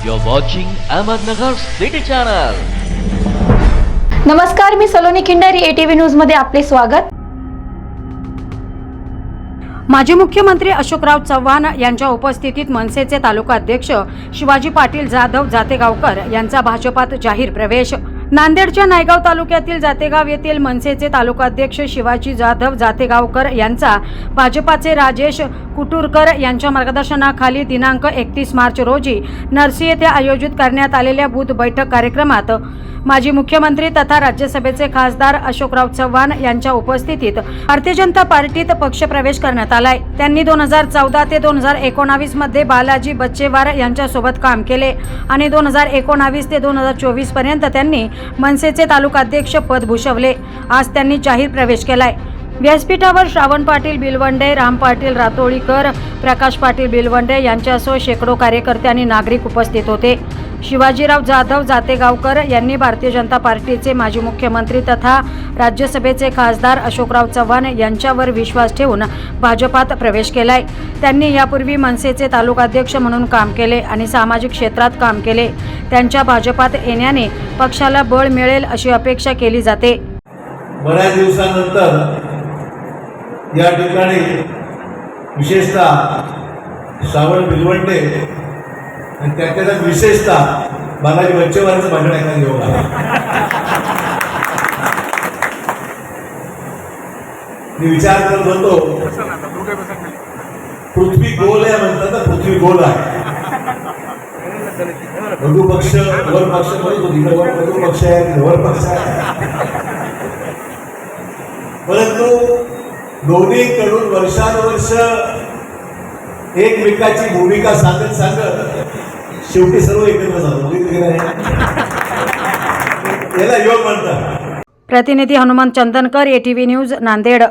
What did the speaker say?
You're watching Ahmednagar City Channel. नमस्कार मी Saloni Khindari ATV न्यूजमध्ये आपले स्वागत माजी मुख्यमंत्री अशोकराव चव्हाण यांच्या उपस्थितीत मनसेचे तालुका अध्यक्ष शिवाजी पाटील जाधव जातेगावकर यांचा भाजपात जाहीर प्रवेश नांदेडच्या नायगाव तालुक्यातील जातेगाव येथील मनसेचे तालुकाध्यक्ष शिवाजी जाधव जातेगावकर यांचा भाजपाचे राजेश कुटुरकर यांच्या मार्गदर्शनाखाली दिनांक एकतीस मार्च रोजी नरसी येथे आयोजित करण्यात आलेल्या बूथ बैठक कार्यक्रमात माजी मुख्यमंत्री तथा राज्यसभेचे खासदार अशोकराव चव्हाण यांच्या उपस्थितीत भारतीय जनता पार्टीत पक्षप्रवेश करण्यात आलाय. त्यांनी दोन हजार चौदा ते दोन हजार एकोणावीसमध्ये बालाजी बच्चेवार यांच्यासोबत काम केले आणि दोन हजार एकोणावीस ते दोन हजार चोवीसपर्यंत त्यांनी मनसेचे तालुकाध्यक्ष पद भूषवले. आज त्यांनी जाहीर प्रवेश केलाय. व्यासपीठावर श्रावण पाटील बिलवंडे राम पाटील रातोळीकर प्रकाश पाटील बिलवंडे यांच्यासह शेकडो कार्यकर्ते आणि नागरिक उपस्थित होते. शिवाजीराव जाधव जातेगावकर यांनी भारतीय जनता पार्टीचे माजी मुख्यमंत्री तथा राज्यसभेचे खासदार अशोकराव चव्हाण यांच्यावर विश्वास ठेवून भाजपात प्रवेश केलाय. त्यांनी यापूर्वी मनसेचे तालुकाध्यक्ष म्हणून काम केले आणि सामाजिक क्षेत्रात काम केले. त्यांच्या भाजपात येण्याने पक्षाला बळ मिळेल अशी अपेक्षा केली जाते. बऱ्याच दिवसानंतर या ठिकाणी विशेषतः श्रावण भिलवंडे आणि त्याच्या त्यात विशेषतः बालाजी बच्चेवारांचं भाषण ऐकायला योग आला मी विचार करत होतो पृथ्वी गोल आहे म्हणतात ना पृथ्वी गोल आहे. लघु पक्ष वर पक्ष म्हणत होती लघु पक्ष आहे वर पक्ष आहे. परंतु दोन्हीकडून वर्षानुवर्ष एकमेकाची भूमिका सांगत सांगत शेवटी सर्व एकत्र झालो. म्हणजे याला योग म्हणतात. प्रतिनिधी हनुमान चंदनकर एटीव्ही न्यूज नांदेड.